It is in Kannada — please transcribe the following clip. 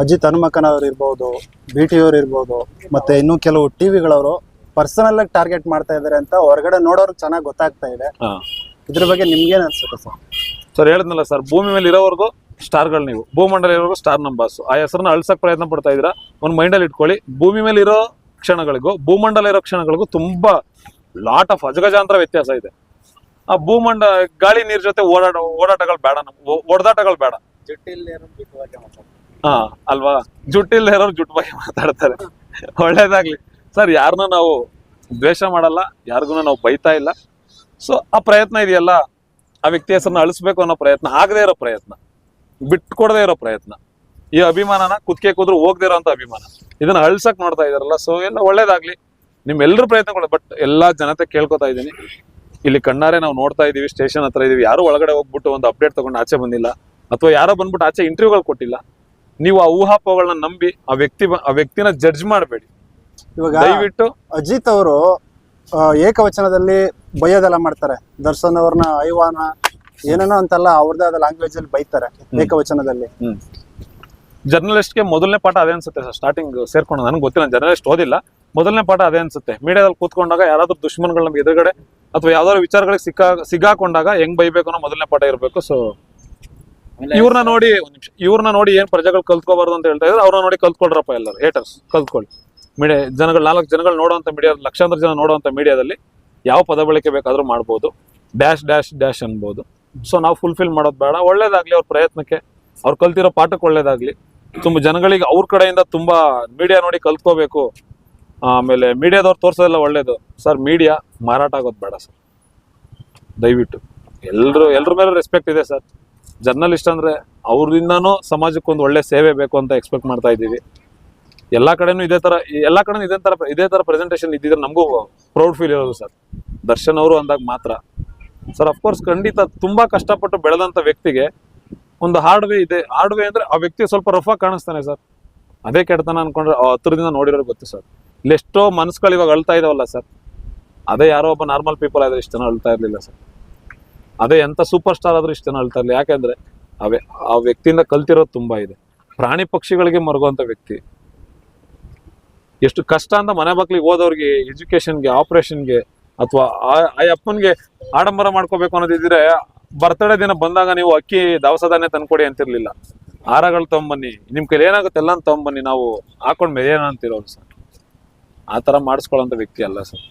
ಅಜಿತ್ ಹನುಮಕ್ಕನವ್ರು ಇರ್ಬೋದು ಬಿ ಟಿ ಅವ್ರು ಇರ್ಬೋದು ಮತ್ತೆ ಇನ್ನೂ ಕೆಲವು ಟಿವಿಗಳವರು ಪರ್ಸನಲ್ ಆಗಿ ಟಾರ್ಗೆಟ್ ಮಾಡ್ತಾ ಇದಾರೆ ಅಂತ ಹೊರಗಡೆ ನೋಡೋರ್ಗೆ ಚೆನ್ನಾಗಿ ಗೊತ್ತಾಗ್ತಾ ಇದೆ. ಇದ್ರ ಬಗ್ಗೆ ನಿಮ್ಗೇನ್ ಅನ್ಸುತ್ತೆ ಸರ್? ಸರ್ ಹೇಳಿದ್ನಲ್ಲ ಸರ್ ಭೂಮಿ ಮೇಲೆ ಇರೋವರೆಗೂ ಸ್ಟಾರ್ಗಳು ನೀವು. ಭೂಮಂಡಲ ಇರೋವರೆಗೂ ಸ್ಟಾರ್ ನಂಬರ್ಸ್ ಬಾಸು ಆ ಹೆಸರನ್ನ ಅಳ್ಸಕ್ ಪ್ರಯತ್ನ ಪಡ್ತಾ ಇದ್ದೀರಾ? ಒಂದು ಮೈಂಡಲ್ಲಿ ಇಟ್ಕೊಳ್ಳಿ. ಭೂಮಿ ಮೇಲೆ ಇರೋ ಕ್ಷಣಗಳಿಗೂ ಭೂಮಂಡಲ ಇರೋ ಕ್ಷಣಗಳಿಗೂ ತುಂಬಾ ಲಾಟ್ ಆಫ್ ಅಜಗಜಾಂತರ ವ್ಯತ್ಯಾಸ ಇದೆ. ಆ ಭೂಮಂಡ ಗಾಳಿ ನೀರ್ ಜೊತೆ ಓಡಾಡ ಓಡಾಟಗಳು ಬೇಡ ನಮ್ಗೆ. ಓಡದಾಟಗಳು ಬೇಡ. ಹಾ, ಅಲ್ವಾ? ಜುಟ್ಟಿಲ್ಲ ಇರೋರು ಜುಟ್ಟು ಬಗ್ಗೆ ಮಾತಾಡ್ತಾರೆ. ಒಳ್ಳೇದಾಗ್ಲಿ. ಸರ್ ಯಾರನ್ನ ನಾವು ದ್ವೇಷ ಮಾಡಲ್ಲ ಯಾರಿಗೂ ನಾವು ಬೈತಾ ಇಲ್ಲ. ಸೊ ಆ ಪ್ರಯತ್ನ ಇದೆಯಲ್ಲ? ಆ ವ್ಯಕ್ತಿ ಹೆಸರನ್ನ ಅಳಿಸ್ಬೇಕು ಅನ್ನೋ ಪ್ರಯತ್ನ, ಆಗದೆ ಇರೋ ಪ್ರಯತ್ನ. ಬಿಟ್ಕೊಡದೆ ಇರೋ ಪ್ರಯತ್ನ. ಈ ಅಭಿಮಾನನ ಕುದ್ಕೆ ಕೂದ್ರು ಹೋಗದೆ ಇರೋಂಥ ಅಭಿಮಾನ. ಇದನ್ನ ಅಳ್ಸಕ್ ನೋಡ್ತಾ ಇದಾರಲ್ಲ ಸೊ ಎಲ್ಲ ಒಳ್ಳೇದಾಗ್ಲಿ. ನಿಮ್ಮೆಲ್ಲರೂ ಪ್ರಯತ್ನಗಳು ಬಟ್ ಎಲ್ಲಾ ಜನತೆ ಕೇಳ್ಕೊತಾ ಇದ್ದೀನಿ. ಇಲ್ಲಿ ಕಣ್ಣಾರೆ ನಾವು ನೋಡ್ತಾ ಇದೀವಿ, ಸ್ಟೇಷನ್ ಹತ್ರ ಇದೀವಿ. ಯಾರು ಒಳಗಡೆ ಹೋಗ್ಬಿಟ್ಟು ಒಂದು ಅಪ್ಡೇಟ್ ತಗೊಂಡು ಆಚೆ ಬಂದಿಲ್ಲ. ಅಥವಾ ಯಾರೋ ಬಂದ್ಬಿಟ್ಟು ಆಚೆ ಇಂಟರ್ವ್ಯೂಗಳು ಕೊಟ್ಟಿಲ್ಲ. ನೀವು ಆ ಊಹಾಪೋಗಳನ್ನ ನಂಬಿ ಆ ವ್ಯಕ್ತಿ ಆ ವ್ಯಕ್ತಿನ ಜಡ್ಜ್ ಮಾಡಬೇಡಿ. ಇವಾಗ ದಯವಿಟ್ಟು ಅಜಿತ್ ಅವರು ಏಕವಚನದಲ್ಲಿ ಬೈಯೋದೆಲ್ಲ ಮಾಡ್ತಾರೆ. ದರ್ಶನ್ ಅವ್ರನ್ನ ಐವಾನ ಏನೇನೋ ಅಂತೆಲ್ಲ ಅವ್ರದೇ ಆದ ಲ್ಯಾಂಗ್ವೇಜ್ ಅಲ್ಲಿ ಬೈತಾರೆ ಏಕವಚನದಲ್ಲಿ. ಜರ್ನಲಿಸ್ಟ್ ಜರ್ನಲಿಸ್ಟ್ಗೆ ಮೊದಲನೇ ಪಾಠ ಅದೇ ಅನ್ಸುತ್ತೆ ಸರ್ ಸ್ಟಾರ್ಟಿಂಗ್ ಸೇರ್ಕೊಂಡು. ನನಗೆ ಗೊತ್ತಿಲ್ಲ ಜರ್ನಲಿಸ್ಟ್ ಓದಿಲ್ಲ. ಮೊದಲನೇ ಪಾಠ ಅದೇ ಅನ್ಸುತ್ತೆ. ಮೀಡಿಯಾದಲ್ಲಿ ಕೂತ್ಕೊಂಡಾಗ ಯಾರಾದ್ರೂ ದುಶ್ಮನ್ಗಳು ನಮ್ಗೆ ಎದುರುಗಡೆ ಅಥವಾ ಯಾವ್ದಾದ್ರು ವಿಚಾರಗಳಿಗೆ ಸಿಕ್ಕಾ ಸಿಗಾಕೊಂಡಾಗ ಹೆಂಗ್ ಬೈಬೇಕು ಅನ್ನೋ ಮೊದಲನೇ ಪಾಠ ಇರಬೇಕು. ಸೊ ಇವ್ರನ್ನ ನೋಡಿ ಒಂದ್ ನಿಮಿಷ ಇವ್ರನ್ನ ನೋಡಿ ಏನ್ ಪ್ರಜೆಗಳು ಕಲ್ತ್ಕೋಬಾರ್ದು ಅಂತ ಹೇಳ್ತಾ ಇದ್ರೆ ಅವ್ರನ್ನ ನೋಡಿ ಕಲ್ತ್ಕೊಳ್ರಪ್ಪ ಎಲ್ಲರೂ ಹೇಟರ್ಸ್ ಕಲ್ತ್ಕೊಳ್ಳಿ. ಮೀಡಿಯಾ ಜನಗಳು ನಾಲ್ಕು ಜನಗಳು ನೋಡುವಂತ ಮೀಡಿಯಾ ಲಕ್ಷಾಂತರ ಜನ ನೋಡುವಂತ ಮೀಡಿಯಾದಲ್ಲಿ ಯಾವ ಪದ ಬಳಕೆ ಬೇಕಾದ್ರೂ ಮಾಡ್ಬೋದು. ಡ್ಯಾಶ್ ಡ್ಯಾಶ್ ಡ್ಯಾಶ್ ಅನ್ಬೋದು. ಸೊ ನಾವು ಫುಲ್ಫಿಲ್ ಮಾಡೋದು ಬೇಡ. ಒಳ್ಳೇದಾಗ್ಲಿ ಅವ್ರ ಪ್ರಯತ್ನಕ್ಕೆ. ಅವ್ರು ಕಲ್ತಿರೋ ಪಾಠಕ್ಕೆ ಒಳ್ಳೇದಾಗ್ಲಿ. ತುಂಬ ಜನಗಳಿಗೆ ಅವ್ರ ಕಡೆಯಿಂದ ತುಂಬಾ ಮೀಡಿಯಾ ನೋಡಿ ಕಲ್ತ್ಕೋಬೇಕು. ಆಮೇಲೆ ಮೀಡಿಯಾದವ್ರು ತೋರಿಸೋದೆಲ್ಲ ಒಳ್ಳೇದು. ಸರ್ ಮೀಡಿಯಾ ಮಾರಾಟ ಆಗೋದು ಬೇಡ ಸರ್. ದಯವಿಟ್ಟು. ಎಲ್ಲರೂ ಎಲ್ರ ಮೇಲೆ ರೆಸ್ಪೆಕ್ಟ್ ಇದೆ ಸರ್. ಜರ್ನಲಿಸ್ಟ್ ಅಂದ್ರೆ ಅವ್ರಿಂದಾನು ಸಮಾಜಕ್ಕೆ ಒಂದು ಒಳ್ಳೆ ಸೇವೆ ಬೇಕು ಅಂತ ಎಕ್ಸ್ಪೆಕ್ಟ್ ಮಾಡ್ತಾ ಇದ್ದೀವಿ. ಎಲ್ಲ ಕಡೆನೂ ಇದೇ ತರ ಎಲ್ಲ ಕಡೆನೂ ಇದೇ ತರ ಇದೇ ತರ ಪ್ರೆಸೆಂಟೇಷನ್ ಇದ್ದಿದ್ರೆ ನಮಗೂ ಪ್ರೌಡ್ ಫೀಲ್ ಇರೋದು ಸರ್. ದರ್ಶನ್ ಅವರು ಅಂದಾಗ ಮಾತ್ರ. ಸರ್ ಅಫ್ಕೋರ್ಸ್ ಖಂಡಿತ ತುಂಬಾ ಕಷ್ಟಪಟ್ಟು ಬೆಳೆದಂಥ ವ್ಯಕ್ತಿಗೆ ಒಂದು ಹಾರ್ಡ್ ವೇ ಇದೆ. ಹಾರ್ಡ್ ವೇ ಅಂದ್ರೆ ಆ ವ್ಯಕ್ತಿ ಸ್ವಲ್ಪ ರಫ್ ಆಗಿ ಕಾಣಿಸ್ತಾನೆ ಸರ್. ಅದೇ ಕೆಡ್ತಾನೆ ಅನ್ಕೊಂಡ್ರೆ ಹತ್ರದಿಂದ ನೋಡಿರೋರು ಗೊತ್ತು ಸರ್. ಇಲ್ಲಿ ಎಷ್ಟೋ ಮನ್ಸುಗಳು ಇವಾಗ ಅಳ್ತಾ ಇದಾವಲ್ಲ ಸರ್. ಅದೇ ಯಾರೋ ಒಬ್ಬ ನಾರ್ಮಲ್ ಪೀಪಲ್ ಆದ್ರೆ ಇಷ್ಟು ಅಳ್ತಾ ಇರಲಿಲ್ಲ ಸರ್. ಅದೇ ಎಂತ ಸೂಪರ್ ಸ್ಟಾರ್ ಆದ್ರೂ ಇಷ್ಟ ಜನ ಅಳ್ತಾ ಯಾಕೆಂದ್ರೆ ಆ ಆ ವ್ಯಕ್ತಿಯಿಂದ ಕಲ್ತಿರೋದು ತುಂಬಾ ಇದೆ. ಪ್ರಾಣಿ ಪಕ್ಷಿಗಳಿಗೆ ಮರುಗುವಂಥ ವ್ಯಕ್ತಿ. ಎಷ್ಟು ಕಷ್ಟ ಅಂತ ಮನೆ ಮಕ್ಳಿಗೆ ಹೋದವ್ರಿಗೆ ಎಜುಕೇಶನ್ಗೆ ಆಪರೇಷನ್ಗೆ ಅಥವಾ ಆ ಅಪ್ಪನ್ಗೆ ಆಡಂಬರ ಮಾಡ್ಕೋಬೇಕು ಅನ್ನೋದಿದ್ರೆ ಬರ್ತಡೇ ದಿನ ಬಂದಾಗ ನೀವು ಅಕ್ಕಿ ದವಸ ಧಾನ್ಯ ತಂದ್ಕೊಡಿ ಅಂತಿರ್ಲಿಲ್ಲ. ಆರಗಳು ತೊಗೊಂಬನ್ನಿ. ನಿಮ್ ಕೈಲಿ ಏನಾಗುತ್ತೆ ಎಲ್ಲ ತೊಗೊಂಬನ್ನಿ. ನಾವು ಹಾಕೊಂಡ್ ಮೆರೆಯೋಣ ಅಂತಿರೋರು ಸರ್. ಆ ತರ ಮಾಡಿಸ್ಕೊಳ್ಳೋಂಥ ವ್ಯಕ್ತಿ ಅಲ್ಲ ಸರ್.